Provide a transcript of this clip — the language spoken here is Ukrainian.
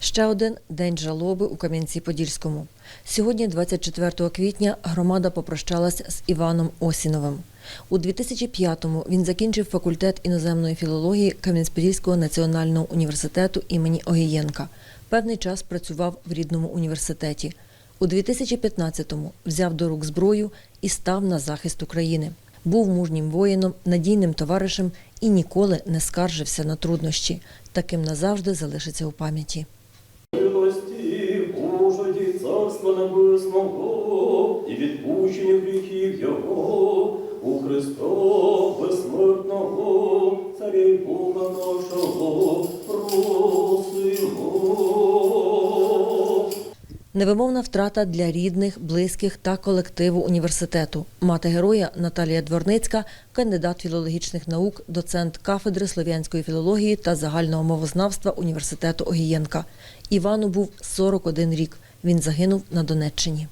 Ще один день жалоби у Кам'янці-Подільському. Сьогодні, 24 квітня, громада попрощалась з Іваном Осіновим. У 2005-му він закінчив факультет іноземної філології Кам'янець-Подільського національного університету імені Огієнка. Певний час працював в рідному університеті. У 2015-му взяв до рук зброю і став на захист України. Був мужнім воїном, надійним товаришем і ніколи не скаржився на труднощі. Таким назавжди залишиться у пам'яті. Царства Небесного і відпущення гріхів Його у Христа безсмертного, Царя й Бога нашого просимо. Невимовна втрата для рідних, близьких та колективу університету. Мати героя Наталія Дворницька, кандидат філологічних наук, доцент кафедри слов'янської філології та загального мовознавства університету Огієнка. Івану був 41 рік. Він загинув на Донеччині.